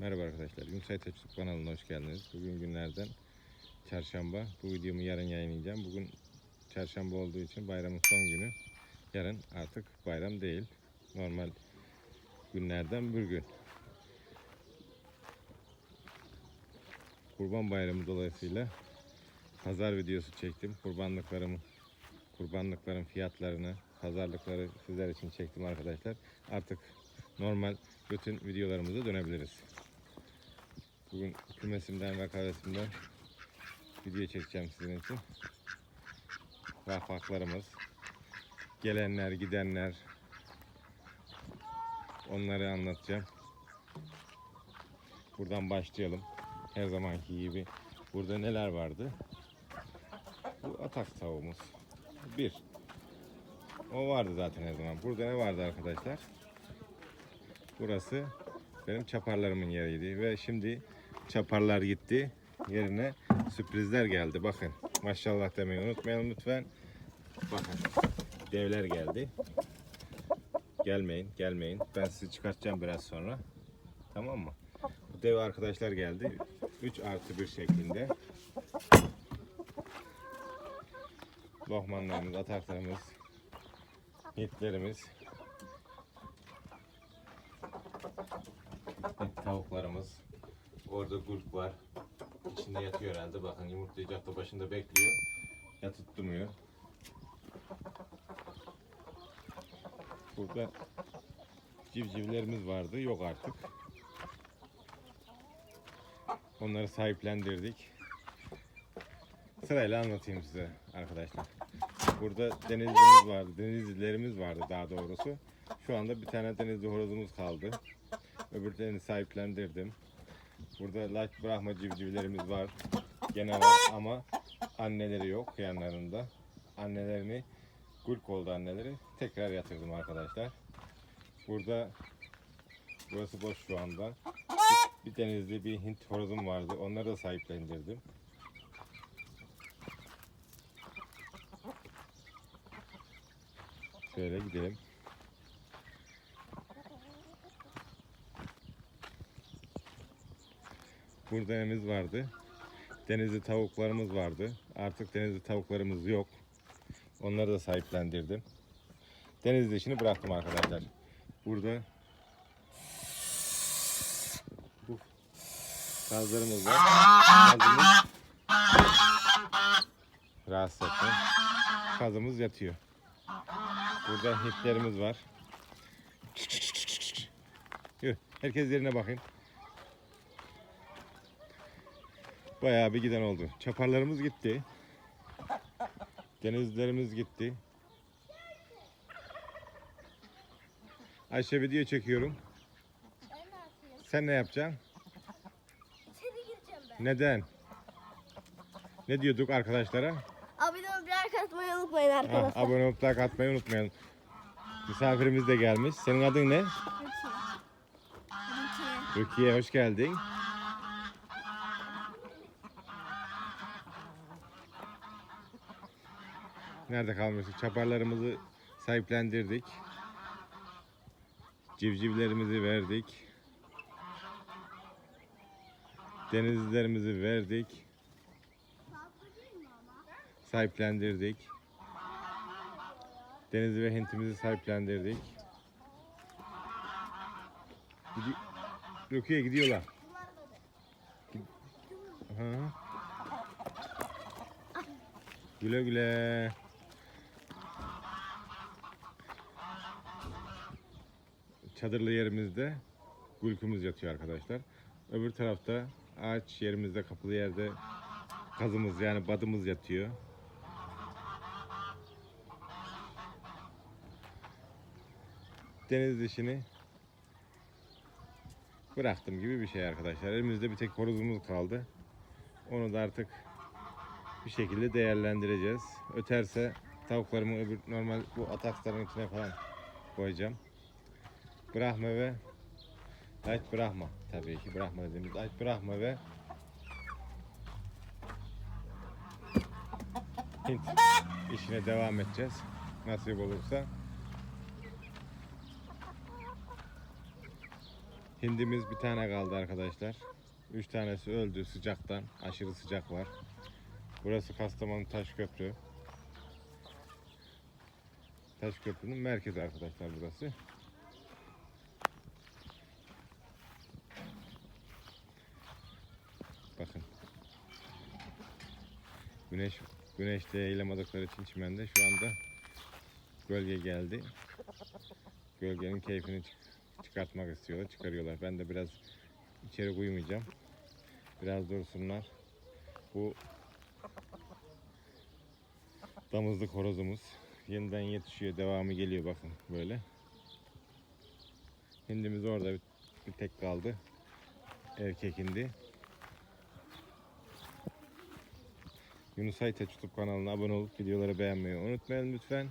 Merhaba arkadaşlar. Günsay Teçhizat kanalına hoş geldiniz. Bugün günlerden çarşamba. Bu videomu yarın yayınlayacağım. Bugün çarşamba olduğu için bayramın son günü. Yarın artık bayram değil. Normal günlerden bir gün. Kurban bayramı dolayısıyla pazar videosu çektim. Kurbanlıklarımı kurbanlıkların fiyatlarını, pazarlıkları sizler için çektim arkadaşlar. Artık normal bütün videolarımıza dönebiliriz. Bugün kümesimden ve kahvesimden video çekeceğim sizin için. Vahvaklarımız, gelenler, gidenler, onları anlatacağım. Buradan başlayalım. Her zamanki gibi. Burada neler vardı? Bu atak tavuğumuz. Bir. O vardı zaten her zaman. Burada ne vardı arkadaşlar? Burası benim çaparlarımın yeriydi ve şimdi çaparlar gitti. Yerine sürprizler geldi. Bakın maşallah demeyi unutmayalım lütfen. Bakın devler geldi. Gelmeyin, gelmeyin. Ben sizi çıkartacağım biraz sonra. Tamam mı? Bu dev arkadaşlar geldi. 3 artı 1 şeklinde. Lohmanlarımız, ataklarımız, hitlerimiz, hit tavuklarımız. Orada gurk var. İçinde yatıyor herhalde. Bakın yumurtlayacak da başında bekliyor. Ya tutturmuyor. Burada civcivlerimiz vardı. Yok artık. Onları sahiplendirdik. Sırayla anlatayım size arkadaşlar. Burada denizlimiz vardı. Denizlilerimiz vardı daha doğrusu. Şu anda bir tane denizli horozumuz kaldı. Öbürlerini sahiplendirdim. Burada light bırakma civcivlerimiz var. Gene var ama anneleri yok yanlarında. Annelerini gulk oldu anneleri. Tekrar yatırdım arkadaşlar. Burada burası boş şu anda. Bir, bir denizli bir Hint horozum vardı. Onları da sahiplendirdim. Şöyle gidelim. Burada nemiz vardı. Denizli tavuklarımız vardı. Artık denizli tavuklarımız yok. Onları da sahiplendirdim. Denizli işini bıraktım arkadaşlar. Burada bu kazlarımız var. Kazımız rahatsız etme. Kazımız yatıyor. Burada hitlerimiz var. Yürü, herkes yerine bakayım. Bayağı bir giden oldu. Çaparlarımız gitti. Denizlerimiz gitti. Ayşe video çekiyorum. Sen ne yapacaksın? İçeri gireceğim ben. Neden? Ne diyorduk arkadaşlara? Abone olup like atmayı unutmayın Ha, arkadaşlar. abone olup like atmayı unutmayın. Misafirimiz de gelmiş. Senin adın ne? Rukiye. Rukiye hoş geldin. Nerede kalmıştık? Çaparlarımızı sahiplendirdik. Civcivlerimizi verdik. Denizlilerimizi verdik. Sahiplendirdik. Denizli ve hintimizi sahiplendirdik. Gidi Rukiye gidiyorlar. Hı. Güle güle. Çadırlı yerimizde gülkümüz yatıyor arkadaşlar. Öbür tarafta ağaç yerimizde kapılı yerde kazımız yani badımız yatıyor. Deniz dişini bıraktım gibi bir şey arkadaşlar. Elimizde bir tek horozumuz kaldı. Onu da artık bir şekilde değerlendireceğiz. Öterse tavuklarımı öbür normal bu atakların içine falan koyacağım. Brahma ve light Brahma tabii ki Brahma dediğimiz light Brahma ve Hint işine devam edeceğiz. Nasip olursa. Hindimiz bir tane kaldı arkadaşlar. Üç tanesi öldü sıcaktan. Aşırı sıcak var. Burası Kastamonu Taşköprü. Taşköprü'nün merkezi arkadaşlar burası. Bakın. Güneş güneşte eğilemadıkları için çimende şu anda gölge geldi. Gölgenin keyfini çık- çıkartmak istiyorlar. Çıkarıyorlar. Ben de biraz içeri uyumayacağım. Biraz dursunlar. Bu damızlık horozumuz yeniden yetişiyor. Devamı geliyor bakın böyle. Hindimiz orada bir, bir tek kaldı. Erkek hindi. Yunus Aytaç YouTube kanalına abone olup videoları beğenmeyi unutmayın lütfen.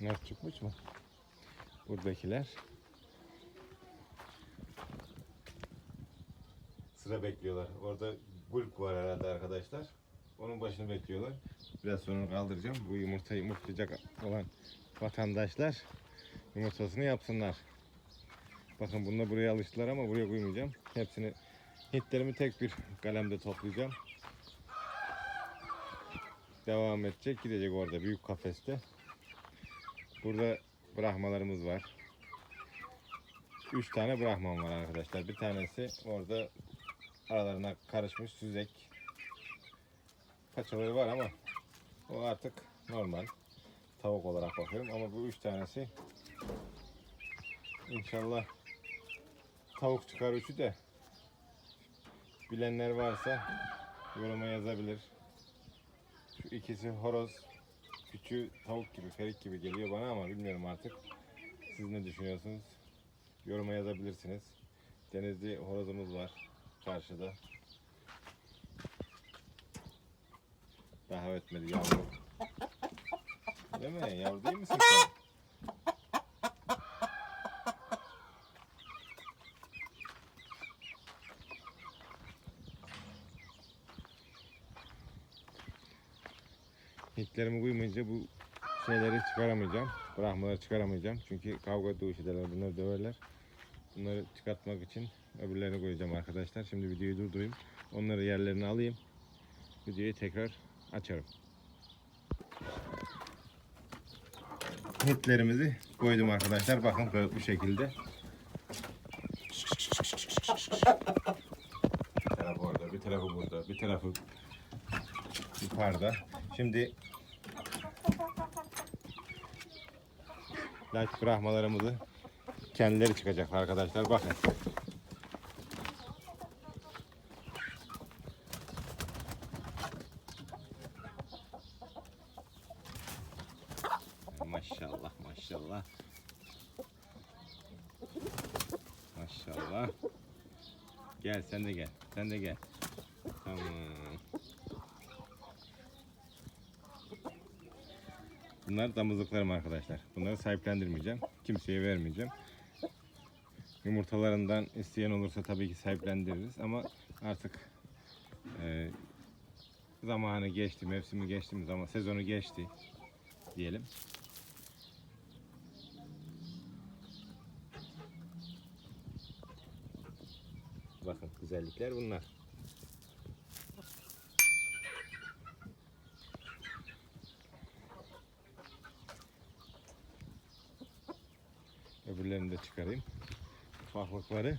Nasıl çıkmış mı? Buradakiler. Sıra bekliyorlar. Orada gulp var herhalde arkadaşlar. Onun başını bekliyorlar. Biraz sonra kaldıracağım. Bu yumurtayı yumurtlayacak olan vatandaşlar yumurtasını yapsınlar. Bakın bununla buraya alıştılar ama buraya koymayacağım. Hepsini hitlerimi tek bir kalemde toplayacağım. Devam edecek. Gidecek orada büyük kafeste. Burada brahmalarımız var. Üç tane brahman var arkadaşlar. Bir tanesi orada aralarına karışmış süzek. Paçaları var ama o artık normal. Tavuk olarak bakıyorum ama bu üç tanesi inşallah tavuk çıkar üçü de bilenler varsa yoruma yazabilir. Şu ikisi horoz, küçüğü tavuk gibi, ferik gibi geliyor bana ama bilmiyorum artık. Siz ne düşünüyorsunuz? Yoruma yazabilirsiniz. Denizli horozumuz var karşıda. Daha ötmedi yavru. Değil mi? Yavru değil misin sen? Hitlerimi uymayınca bu şeyleri çıkaramayacağım. Brahmaları çıkaramayacağım. Çünkü kavga dövüş ederler. Bunları döverler. Bunları çıkartmak için öbürlerini koyacağım arkadaşlar. Şimdi videoyu durdurayım. Onları yerlerine alayım. Videoyu tekrar açarım. Hitlerimizi koydum arkadaşlar. Bakın böyle bu şekilde. Bir tarafı orada, bir tarafı burada, bir tarafı yukarıda. Şimdi Laç brahmalarımızı kendileri çıkacak arkadaşlar. Bakın. Maşallah maşallah. Maşallah. Gel sen de gel. Sen de gel. Tamam. Bunlar damızlıklarım arkadaşlar. Bunları sahiplendirmeyeceğim. Kimseye vermeyeceğim. Yumurtalarından isteyen olursa tabii ki sahiplendiririz ama artık e, zamanı geçti, mevsimi geçti ama sezonu geçti diyelim. Bakın güzellikler bunlar. Öbürlerini de çıkarayım. Ufaklıkları.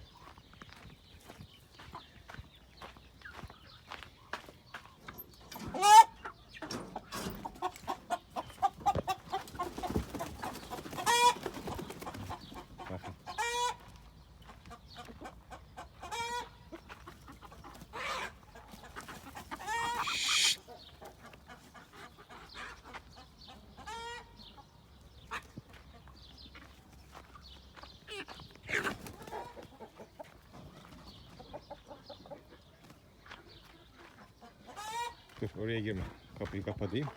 Dur oraya girme. Kapıyı kapatayım.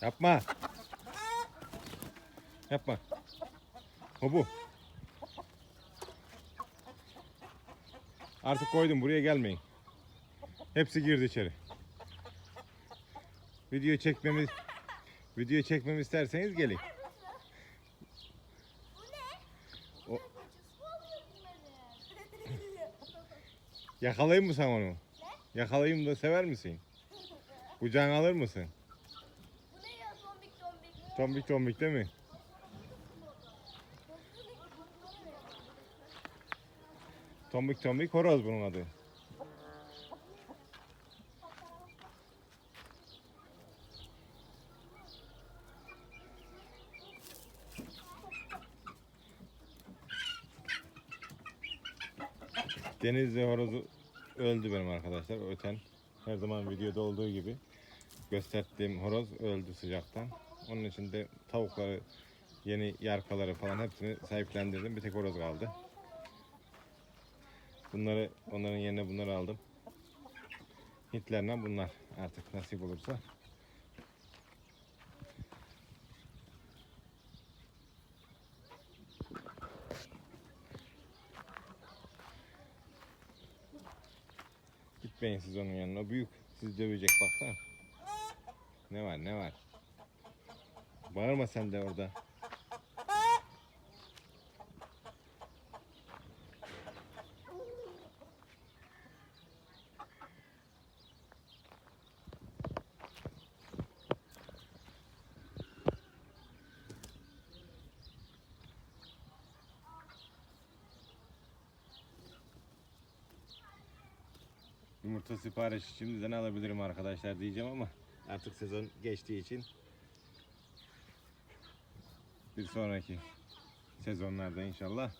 Yapma. Yapma. O bu. Artık koydum buraya gelmeyin. Hepsi girdi içeri. Video çekmemiz video çekmemi isterseniz gelin. Yakalayayım mı sen onu? Yakalayayım da sever misin? Kucağına alır mısın? Bu ne ya tombik tombik. Tombik tombik değil mi? Tombik tombik horoz bunun adı. Denizli horozu öldü benim arkadaşlar. Öten her zaman videoda olduğu gibi gösterdiğim horoz öldü sıcaktan. Onun için de tavukları, yeni yarkaları falan hepsini sahiplendirdim. Bir tek horoz kaldı. Bunları onların yerine bunları aldım. Hitlerle bunlar artık nasip olursa. Gitmeyin siz onun yanına. Büyük. Siz dövecek baksana. Ne var ne var? Bağırma sen de orada. Yumurta siparişi şimdiden alabilirim arkadaşlar diyeceğim ama artık sezon geçtiği için bir sonraki sezonlarda inşallah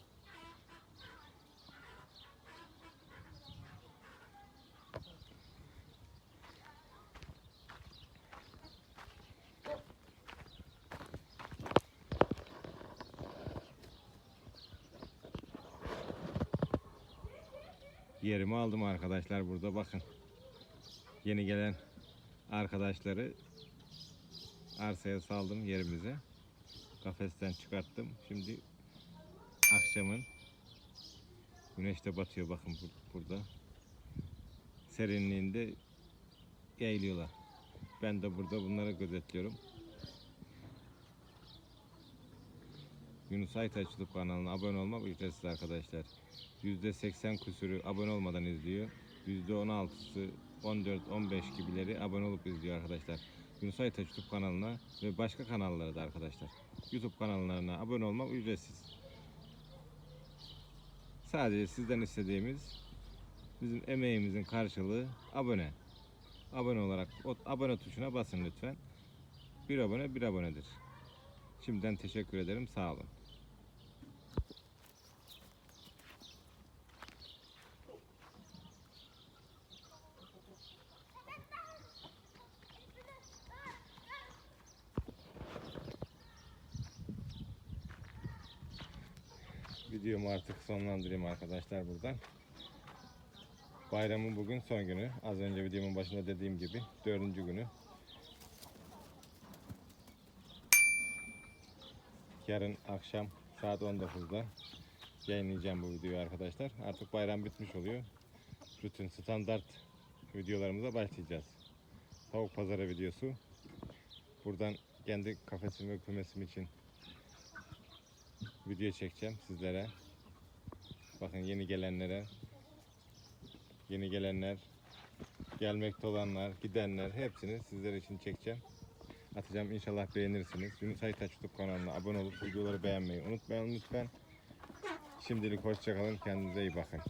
yerimi aldım arkadaşlar burada bakın. Yeni gelen arkadaşları arsaya saldım yerimize. Kafesten çıkarttım. Şimdi akşamın güneş de batıyor bakın bur- burada. Serinliğinde eğiliyorlar. Ben de burada bunları gözetliyorum. Yunus Aytaç YouTube kanalına abone olmak ücretsiz arkadaşlar. %80 küsürü abone olmadan izliyor. %16'sı 14-15 gibileri abone olup izliyor arkadaşlar. Yunus Aytaç YouTube kanalına ve başka kanallara da arkadaşlar. YouTube kanallarına abone olmak ücretsiz. Sadece sizden istediğimiz bizim emeğimizin karşılığı abone. Abone olarak o abone tuşuna basın lütfen. Bir abone bir abonedir. Şimdiden teşekkür ederim. Sağ olun. Videomu artık sonlandırayım arkadaşlar buradan. Bayramın bugün son günü. Az önce videomun başında dediğim gibi dördüncü günü. Yarın akşam saat 19'da yayınlayacağım bu videoyu arkadaşlar. Artık bayram bitmiş oluyor. Rutin standart videolarımıza başlayacağız. Tavuk pazarı videosu. Buradan kendi kafesim ve kümesim için video çekeceğim sizlere. Bakın yeni gelenlere, yeni gelenler, gelmekte olanlar, gidenler hepsini sizler için çekeceğim. Atacağım inşallah beğenirsiniz. Yunus Aytaç YouTube kanalına abone olup videoları beğenmeyi unutmayın lütfen. Şimdilik hoşçakalın. Kendinize iyi bakın.